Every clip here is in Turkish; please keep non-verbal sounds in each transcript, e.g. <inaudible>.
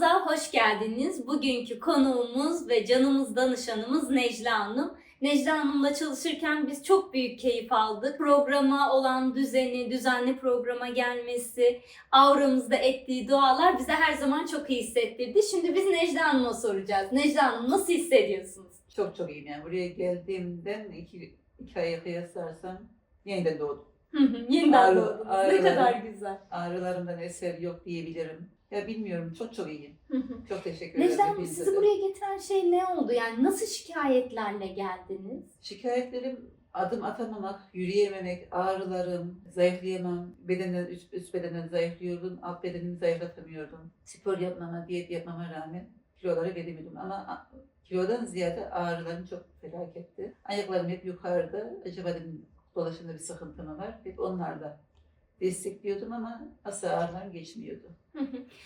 Kanalımıza hoş geldiniz. Bugünkü konuğumuz ve canımız danışanımız Necla Hanım. Necla Hanım'la çalışırken biz çok büyük keyif aldık. Programa olan düzeni, düzenli programa gelmesi, auramızda ettiği dualar bize her zaman çok iyi hissettirdi. Şimdi biz Necla Hanım'a soracağız. Necla Hanım nasıl hissediyorsunuz? Çok çok iyiyim yani. Buraya geldiğimden iki, iki aya kıyaslarsam yeniden doğdum. Yeniden Ağrı- doğdunuz. Ne kadar güzel. Ağrılarımdan eser yok diyebilirim. Ya bilmiyorum çok çok iyiyim. Çok teşekkür ederim. Necla Hanım sizi de. buraya getiren şey ne oldu? Yani nasıl şikayetlerle geldiniz? Şikayetlerim adım atamamak, yürüyememek, ağrılarım, zayıflayamam, bedenen, üst, üst bedenen zayıflıyordum, alt bedenimi zayıflatamıyordum. Spor yapmama, diyet yapmama rağmen kiloları veremiyordum ama kilodan ziyade ağrılarım çok felaketti. Ayaklarım hep yukarıda, acaba dedim dolaşımda bir sıkıntı mı var? Hep onlarla destekliyordum ama asla ağrılarım geçmiyordu.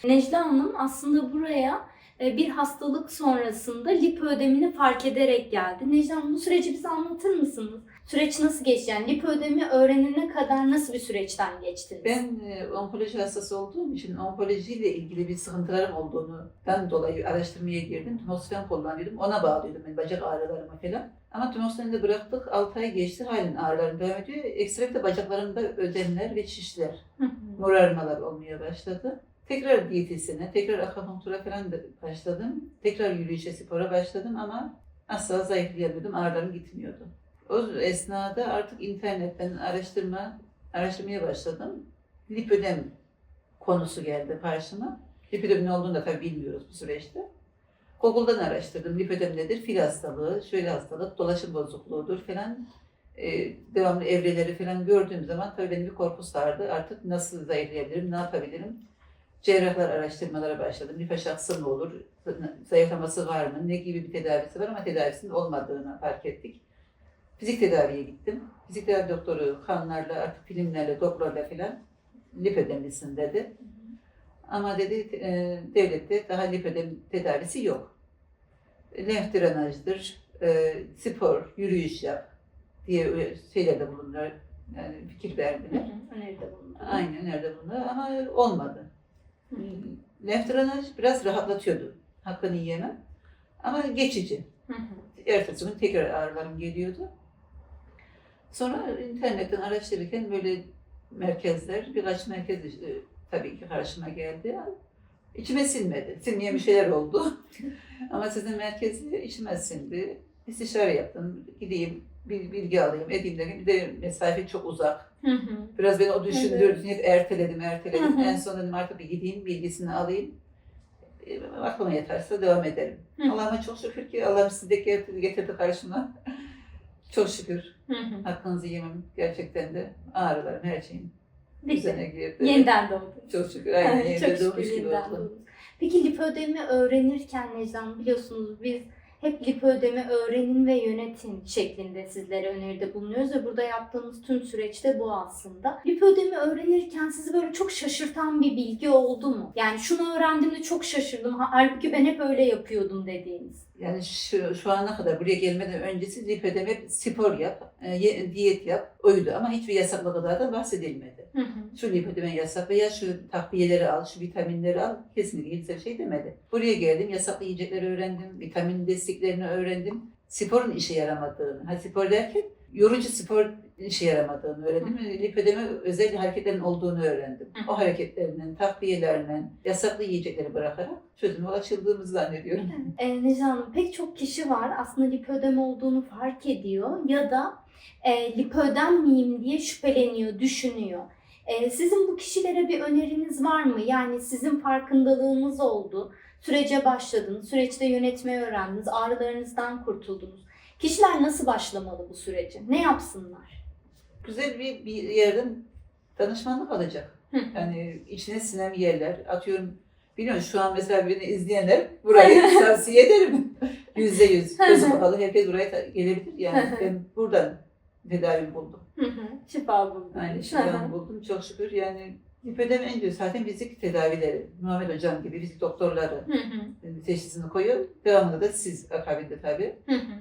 Necla Hanım aslında buraya e, bir hastalık sonrasında lip ödemini fark ederek geldi. Necla Hanım bu süreci bize anlatır mısınız? Süreç nasıl geçti? Yani lip ödemi öğrenene kadar nasıl bir süreçten geçtiniz? Ben e, onkoloji hastası olduğum için onkolojiyle ilgili bir sıkıntılarım olduğundan dolayı araştırmaya girdim. Tümosfen kullanıyordum. Ona bağlıyordum ben bacak ağrılarıma falan. Ama tümosfeni de bıraktık. 6 ay geçti. Halen ağrılarım devam ediyor. Ekstra de bacaklarımda ödemler ve şişler, morarmalar olmaya başladı. Tekrar diyetisyene, tekrar akupunktura falan başladım. Tekrar yürüyüşe, spora başladım ama asla zayıflayamıyordum. Ağrılarım gitmiyordu. O esnada artık internetten araştırma araştırmaya başladım. Lipödem konusu geldi karşıma. Lipödem ne olduğunu da tabii bilmiyoruz bu süreçte. Google'dan araştırdım. Lipödem nedir? Fil hastalığı, şöyle hastalık, dolaşım bozukluğudur falan. Ee, devamlı evreleri falan gördüğüm zaman tabii beni bir korku sardı. Artık nasıl zayıflayabilirim, ne yapabilirim? Cerrahlar araştırmalara başladım. Lif aşaksı mı olur? Zayıflaması var mı? Ne gibi bir tedavisi var ama tedavisinin olmadığını fark ettik. Fizik tedaviye gittim. Fizik tedavi doktoru kanlarla, artık filmlerle, doktorla falan lif ödemlisin dedi. Ama dedi e, devlette daha lif ödem tedavisi yok. Lenf drenajdır, e, spor, yürüyüş yap diye şeylerde bulundular. Yani fikir verdiler. Öneride bulundum. Aynen nerede bunlar ama olmadı. Hı hı. Lenf drenaj biraz rahatlatıyordu. Hakkını yiyemem. Ama geçici. Hı hı. Ertesi gün tekrar ağrılarım geliyordu. Sonra internetten araştırırken böyle merkezler, birkaç merkez e, tabii ki karşıma geldi. İçime sinmedi. Sinmeyen bir şeyler oldu. <laughs> Ama sizin merkezi içime sindi. İstişare yaptım. Gideyim, bir bilgi alayım, edeyim dedim. Bir de mesafe çok uzak. Hı hı. Biraz beni o düşündürdü. Hep erteledim, erteledim. Hı hı. En son dedim artık bir gideyim, bilgisini alayım. E, Aklıma yeterse devam ederim. Hı hı. Allah'ıma çok şükür ki Allah'ım sizi de getirdi, getirdi karşıma. Çok şükür. Hı hı. Hakkınızı yemem gerçekten de ağrılarım her şeyim düzene girdi. Yeniden doğdunuz. Çok şükür. Aynen Çok yeniden doğmuş gibi doğdunuz. Peki lipödemi öğrenirken Necla Hanım biliyorsunuz biz hep lipödemi öğrenin ve yönetin şeklinde sizlere öneride bulunuyoruz ve burada yaptığımız tüm süreçte bu aslında. Lipödemi öğrenirken sizi böyle çok şaşırtan bir bilgi oldu mu? Yani şunu öğrendiğimde çok şaşırdım. Ha- Halbuki ben hep öyle yapıyordum dediğiniz. Yani şu, şu ana kadar buraya gelmeden öncesi lipödem hep spor yap, e, ye- diyet yap, oydu ama hiçbir yasaklı gıdadan bahsedilmedi. Hı hı. Şu lipödemen yasak veya şu takviyeleri al, şu vitaminleri al kesinlikle kimse bir şey demedi. Buraya geldim, yasaklı yiyecekleri öğrendim, vitamin desteklerini öğrendim. Sporun işe yaramadığını, ha spor derken yorucu spor işe yaramadığını öğrendim. Lipödeme özel hareketlerin olduğunu öğrendim. Hı. O hareketlerinden, takviyelerinden, yasaklı yiyecekleri bırakarak çözüme ulaşıldığımızı zannediyorum. E, Necla Hanım pek çok kişi var aslında lipödem olduğunu fark ediyor ya da e, lipödem miyim diye şüpheleniyor, düşünüyor. E, sizin bu kişilere bir öneriniz var mı? Yani sizin farkındalığınız oldu, sürece başladınız, süreçte yönetmeyi öğrendiniz, ağrılarınızdan kurtuldunuz. Kişiler nasıl başlamalı bu sürece? Ne yapsınlar? Güzel bir, bir yerden danışmanlık alacak. Yani içine sinen yerler. Atıyorum biliyorum şu an mesela beni izleyenler burayı <laughs> tavsiye ederim. <laughs> Yüzde yüz. Gözü kapalı herkes buraya gelebilir. Yani ben buradan tedavimi buldum. Şifa buldunuz. Yani şifanı buldum çok şükür. Yani lipödem en güzel zaten fizik tedavileri. Muhammed Hocam gibi fizik doktorları Hı hı, teşhisini koyuyor. Devamında da siz akabinde tabii. hı hı.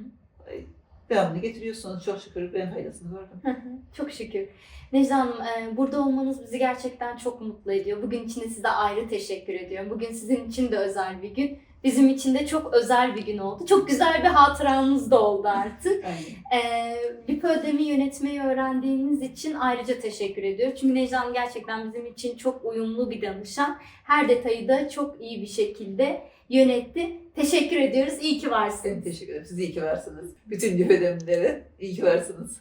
devamını getiriyorsunuz. Çok şükür ben faydasını gördüm. Hı hı, Çok şükür. Necla Hanım, e, burada olmanız bizi gerçekten çok mutlu ediyor. Bugün için de size ayrı teşekkür ediyorum. Bugün sizin için de özel bir gün. Bizim için de çok özel bir gün oldu. Çok güzel bir hatıramız da oldu artık. Aynen. E, lipödemi yönetmeyi öğrendiğiniz için ayrıca teşekkür ediyorum. Çünkü Necla Hanım gerçekten bizim için çok uyumlu bir danışan. Her detayı da çok iyi bir şekilde yönetti. Teşekkür ediyoruz. İyi ki varsınız. Ben teşekkür ederim. Siz iyi ki varsınız. Bütün lipödemlere iyi ki varsınız.